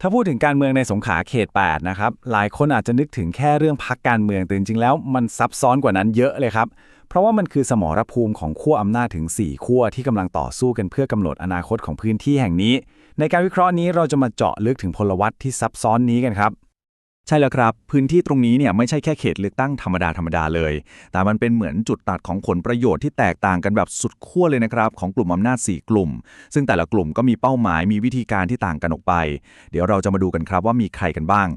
ถ้าพูดถึงการเมืองในสงขลาเขต 8 นะครับ หลายคนอาจจะนึกถึงแค่เรื่องพักการเมืองแต่จริงๆแล้วมันซับซ้อนกว่านั้นเยอะเลยครับ เพราะว่ามันคือสมรภูมิของขั้วอำนาจถึง 4 ขั้วที่กำลังต่อสู้กันเพื่อกำหนดอนาคตของพื้นที่แห่งนี้ ในการวิเคราะห์นี้เราจะมาเจาะลึกถึงพลวัตที่ซับซ้อนนี้กันครับ ใช่แล้วครับ พื้นที่ตรงนี้เนี่ยไม่ใช่แค่เขตเลือกตั้งธรรมดาธรรมดาเลย แต่มันเป็นเหมือนจุดตัดของผลประโยชน์ที่แตกต่างกันแบบสุดขั้วเลยนะครับ ของกลุ่มอำนาจ 4 กลุ่ม ซึ่งแต่ละกลุ่มก็มีเป้าหมายมีวิธีการที่ต่างกันออกไป เดี๋ยวเราจะมาดูกันครับว่ามีใครกันบ้าง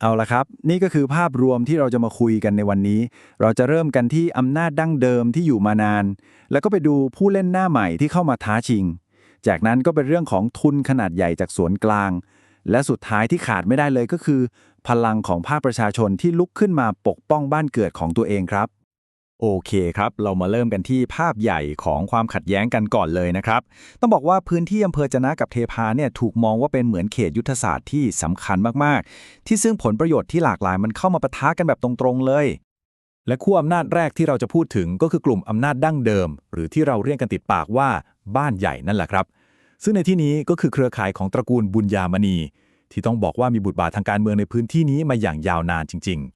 เอาละครับ นี่ก็คือภาพรวมที่เราจะมาคุยกันในวันนี้ เราจะเริ่มกันที่อำนาจดั้งเดิมที่อยู่มานาน แล้วก็ไปดูผู้เล่นหน้าใหม่ที่เข้ามาท้าชิง จากนั้นก็เป็นเรื่องของทุนขนาดใหญ่จากสวนกลาง และสุดท้ายที่ขาดไม่ได้เลยก็คือ พลังของภาคประชาชนที่ลุกขึ้นมาปกป้องบ้านเกิดของตัวเองครับ โอเคครับ เรามาเริ่มกันที่ภาพใหญ่ของความขัดแย้งกันก่อนเลยนะครับ ต้องบอกว่าพื้นที่อำเภอจนะกับเทพาเนี่ยถูกมองว่าเป็นเหมือนเขตยุทธศาสตร์ที่สำคัญมากๆ ที่ซึ่งผลประโยชน์ที่หลากหลายมันเข้ามาปะทะกันแบบตรงๆเลย และขั้วอำนาจแรกที่เราจะพูดถึงก็คือกลุ่มอำนาจดั้งเดิม หรือที่เราเรียกกันติดปากว่าบ้านใหญ่นั่นแหละครับ ซึ่งในที่นี้ก็คือเครือข่ายของตระกูลบุญญามณี ที่ต้องบอกว่ามีบทบาททางการเมืองในพื้นที่นี้มาอย่างยาวนานจริง ๆ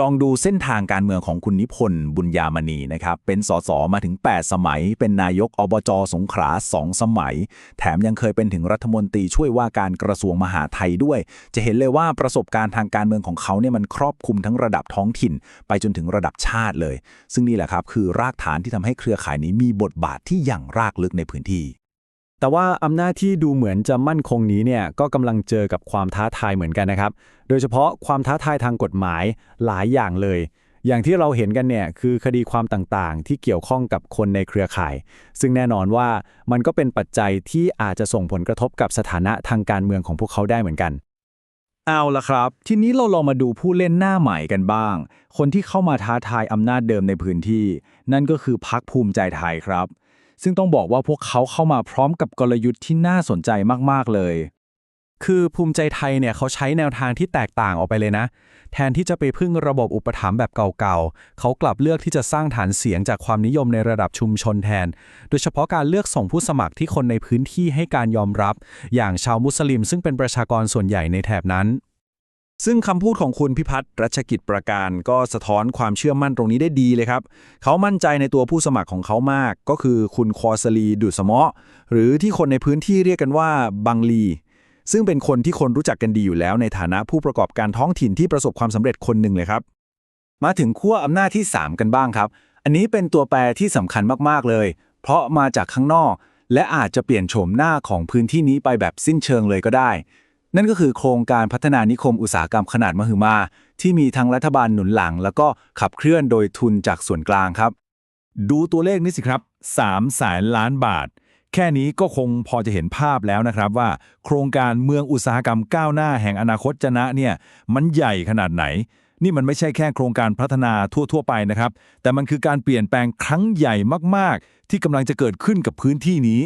ลองดูเส้นทางการเมืองของคุณนิพนธ์บุญญามณีนะครับเป็นสสมาถึง 8 สมัย เป็นนายกอบจสงขลา2 สมัย แถมยังเคยเป็นถึงรัฐมนตรีช่วยว่าการกระทรวงมหาไทยด้วย จะเห็นเลยว่าประสบการณ์ทางการเมืองของเขาเนี่ยมันครอบคลุมทั้งระดับท้องถิ่น ไปจนถึงระดับชาติเลย ซึ่งนี่แหละครับคือรากฐานที่ทำให้เครือข่ายนี้มีบทบาทที่อย่างรากลึกในพื้นที่ แต่ว่าอำนาจที่ดูเหมือนจะมั่นคงนี้เนี่ยก็กำลังเจอกับความท้าทายเหมือนกันนะครับ โดยเฉพาะความท้าทายทางกฎหมายหลายอย่างเลย อย่างที่เราเห็นกันเนี่ยคือคดีความต่างๆ ที่เกี่ยวข้องกับคนในเครือข่าย ซึ่งแน่นอนว่ามันก็เป็นปัจจัยที่อาจจะส่งผลกระทบกับสถานะทางการเมืองของพวกเขาได้เหมือนกันเอาละครับ ทีนี้เราลองมาดูผู้เล่นหน้าใหม่กันบ้าง คนที่เข้ามาท้าทายอำนาจเดิมในพื้นที่ นั่นก็คือพรรคภูมิใจไทยครับ ซึ่งต้องบอกว่าพวกเขาเข้ามาพร้อมกับกลยุทธ์ที่น่าสนใจมากๆเลย คือภูมิใจไทยเนี่ยเขาใช้แนวทางที่แตกต่างออกไปเลยนะ แทนที่จะไปพึ่งระบบอุปถัมภ์แบบเก่าๆ เขากลับเลือกที่จะสร้างฐานเสียงจากความนิยมในระดับชุมชนแทน โดยเฉพาะการเลือกส่งผู้สมัครที่คนในพื้นที่ให้การยอมรับ อย่างชาวมุสลิม ซึ่งเป็นประชากรส่วนใหญ่ในแถบนั้น ซึ่งคำพูดของคุณพิพัฒน์รัชกิจประการก็สะท้อนความเชื่อมั่นตรงนี้ได้ดีเลยครับ เขามั่นใจในตัวผู้สมัครของเขามาก ก็คือคุณคอสลีดุสมะหรือที่คนในพื้นที่เรียกกันว่าบังลี ซึ่งเป็นคนที่คนรู้จักกันดีอยู่แล้ว ในฐานะผู้ประกอบการท้องถิ่นที่ประสบความสำเร็จคนหนึ่งเลยครับ มาถึงขั้วอำนาจที่ 3 กันบ้างครับ อันนี้เป็นตัวแปรที่สำคัญมากๆเลย เพราะมาจากข้างนอก และอาจจะเปลี่ยนโฉมหน้าของพื้นที่นี้ไปแบบสิ้นเชิงเลยก็ได้ นั่นก็คือโครงการพัฒนานิคมอุตสาหกรรมขนาดมหึมา ที่มีทั้งรัฐบาลหนุนหลัง แล้วก็ขับเคลื่อนโดยทุนจากส่วนกลางครับ ดูตัวเลขนี้สิครับ3แสนล้านบาท แค่นี้ก็คงพอจะเห็นภาพแล้วนะครับว่า โครงการเมืองอุตสาหกรรมก้าวหน้าแห่งอนาคตจะนะเนี่ยมันใหญ่ขนาดไหน นี่มันไม่ใช่แค่โครงการพัฒนาทั่ว ๆ ไปนะครับ แต่มันคือการเปลี่ยนแปลงครั้งใหญ่มากๆ ที่กำลังจะเกิดขึ้นกับพื้นที่นี้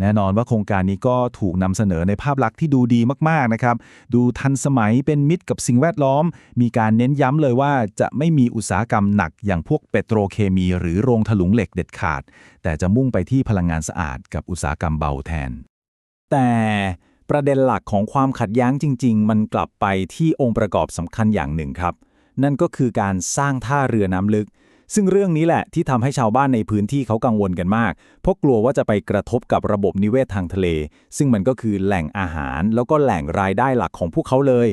แน่นอนว่าโครงการนี้ก็ถูกนำเสนอในภาพลักษณ์ที่ดูดีมากๆนะครับ ดูทันสมัยเป็นมิตรกับสิ่งแวดล้อม มีการเน้นย้ำเลยว่าจะไม่มีอุตสาหกรรมหนักอย่างพวกเปโตรเคมีหรือโรงถลุงเหล็กเด็ดขาด แต่จะมุ่งไปที่พลังงานสะอาดกับอุตสาหกรรมเบาแทน แต่ประเด็นหลักของความขัดแย้งจริง ๆ มันกลับไปที่องค์ประกอบสำคัญอย่างหนึ่งครับ นั่นก็คือการสร้างท่าเรือน้ำลึก ซึ่งเรื่องนี้แหละที่ทำให้ชาวบ้านในพื้นที่เขากังวลกันมาก เพราะกลัวว่าจะไปกระทบกับระบบนิเวศทางทะเล ซึ่งมันก็คือแหล่งอาหาร แล้วก็แหล่งรายได้หลักของพวกเขาเลย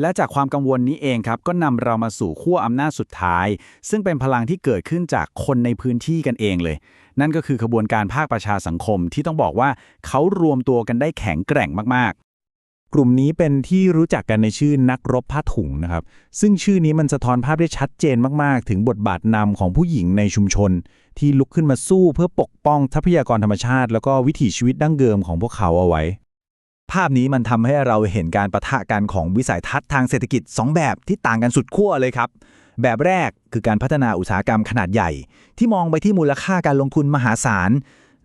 และจากความกังวลนี้เองครับ ก็นำเรามาสู่ขั้วอำนาจสุดท้าย ซึ่งเป็นพลังที่เกิดขึ้นจากคนในพื้นที่กันเองเลย นั่นก็คือขบวนการภาคประชาสังคมที่ต้องบอกว่าเขารวมตัวกันได้แข็งแกร่งมาก กลุ่มนี้เป็นที่รู้จักกันในชื่อนักรบผ้าถุงนะครับ ซึ่งชื่อนี้มันสะท้อนภาพได้ชัดเจนมากๆ ถึงบทบาทนำของผู้หญิงในชุมชน ที่ลุกขึ้นมาสู้เพื่อปกป้องทรัพยากรธรรมชาติ แล้วก็วิถีชีวิตดั้งเดิมของพวกเขาเอาไว้ ภาพนี้มันทำให้เราเห็นการประทะกันของวิสัยทัศน์ทางเศรษฐกิจ 2 แบบที่ต่างกันสุดขั้วเลยครับ แบบแรกคือการพัฒนาอุตสาหกรรมขนาดใหญ่ ที่มองไปที่มูลค่าการลงทุนมหาศาล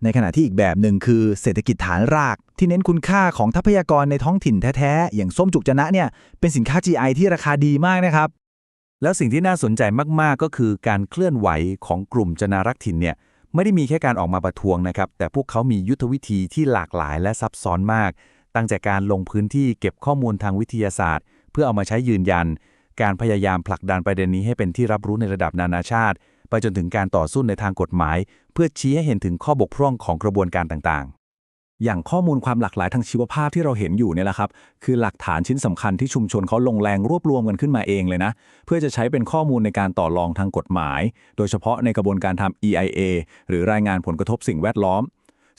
ในขณะที่อีกแบบหนึ่งคือเศรษฐกิจฐานราก ที่เน้นคุณค่าของทรัพยากรในท้องถิ่นแท้ๆ อย่างส้มจุกจะนะเนี่ย เป็นสินค้า GI ที่ราคาดีมากนะครับ แล้วสิ่งที่น่าสนใจมากๆ ก็คือการเคลื่อนไหวของกลุ่มจนารักถิ่นเนี่ย ไม่ได้มีแค่การออกมาประท้วงนะครับ แต่พวกเขามียุทธวิธีที่หลากหลายและซับซ้อนมาก ตั้งแต่การลงพื้นที่เก็บข้อมูลทางวิทยาศาสตร์ เพื่อเอามาใช้ยืนยัน การพยายามผลักดันประเด็นนี้ให้เป็นที่รับรู้ในระดับนานาชาติ ไปจนถึงการต่อสู้ในทางกฎหมาย เพื่อชี้ให้เห็นถึงข้อบกพร่องของกระบวนการต่างๆ อย่างข้อมูลความหลากหลายทางชีวภาพที่เราเห็นอยู่เนี่ยแหละครับ คือหลักฐานชิ้นสำคัญที่ชุมชนเขาลงแรงรวบรวมกันขึ้นมาเองเลยนะ เพื่อจะใช้เป็นข้อมูลในการต่อรองทางกฎหมาย โดยเฉพาะในกระบวนการทำ EIA หรือรายงานผลกระทบสิ่งแวดล้อม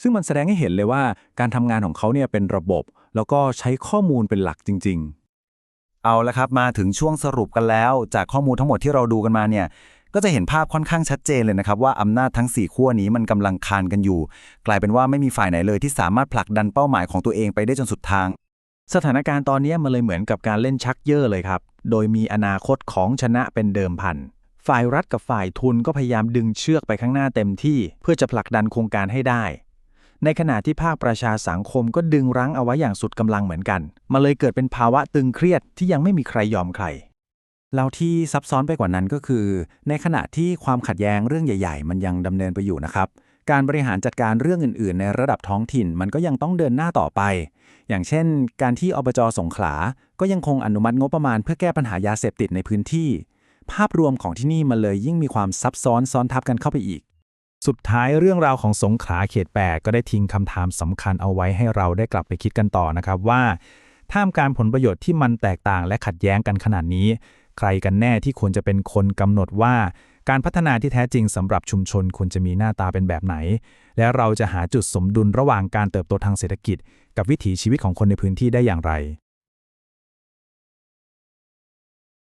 ซึ่งมันแสดงให้เห็นเลยว่าการทำงานของเขาเนี่ยเป็นระบบ แล้วก็ใช้ข้อมูลเป็นหลักจริง ๆ เอาละครับมาถึงช่วงสรุปกันแล้ว จากข้อมูลทั้งหมดที่เราดูกันมาเนี่ย ก็จะเห็นภาพค่อนข้างชัดเจนเลยนะครับว่าอำนาจทั้ง 4 ขั้วนี้มันกำลังคานกันอยู่ กลายเป็นว่าไม่มีฝ่ายไหนเลยที่สามารถผลักดันเป้าหมายของตัวเองไปได้จนสุดทาง สถานการณ์ตอนนี้มันเลยเหมือนกับการเล่นชักเย่อเลยครับ โดยมีอนาคตของชนะเป็นเดิมพันฝ่ายรัฐกับฝ่ายทุนก็พยายามดึงเชือกไปข้างหน้าเต็มที่ เพื่อจะผลักดันโครงการให้ได้ ในขณะที่ภาคประชาสังคมก็ดึงรั้งเอาไว้อย่างสุดกำลังเหมือนกัน มาเลยเกิดเป็นภาวะตึงเครียดที่ยังไม่มีใครยอมใคร แล้วที่ซับซ้อนไปกว่านั้นก็คือ ในขณะที่ความขัดแย้งเรื่องใหญ่ ๆ มันยังดำเนินไปอยู่นะครับ การบริหารจัดการเรื่องอื่น ๆ ในระดับท้องถิ่นมันก็ยังต้องเดินหน้าต่อไป อย่างเช่น การที่อบจสงขลา ก็ยังคงอนุมัติงบประมาณเพื่อแก้ปัญหายาเสพติดในพื้นที่ ภาพรวมของที่นี่มันเลยยิ่งมีความซับซ้อนซ้อนทับกันเข้าไปอีก สุดท้ายเรื่องราวของสงขลาเขตแปดก็ได้ทิ้งคำถามสำคัญเอาไว้ให้เราได้กลับไปคิดกันต่อนะครับว่าท่ามกลารผลประโยชน์ที่มันแตกต่างและขัดแย้งกันขนาดนี้ ใครกันแน่ที่ควรจะเป็นคนกำหนดว่า การพัฒนาที่แท้จริงสำหรับชุมชนควรจะมีหน้าตาเป็นแบบไหน และเราจะหาจุดสมดุลระหว่างการเติบโตทางเศรษฐกิจ กับวิถีชีวิตของคนในพื้นที่ได้อย่างไร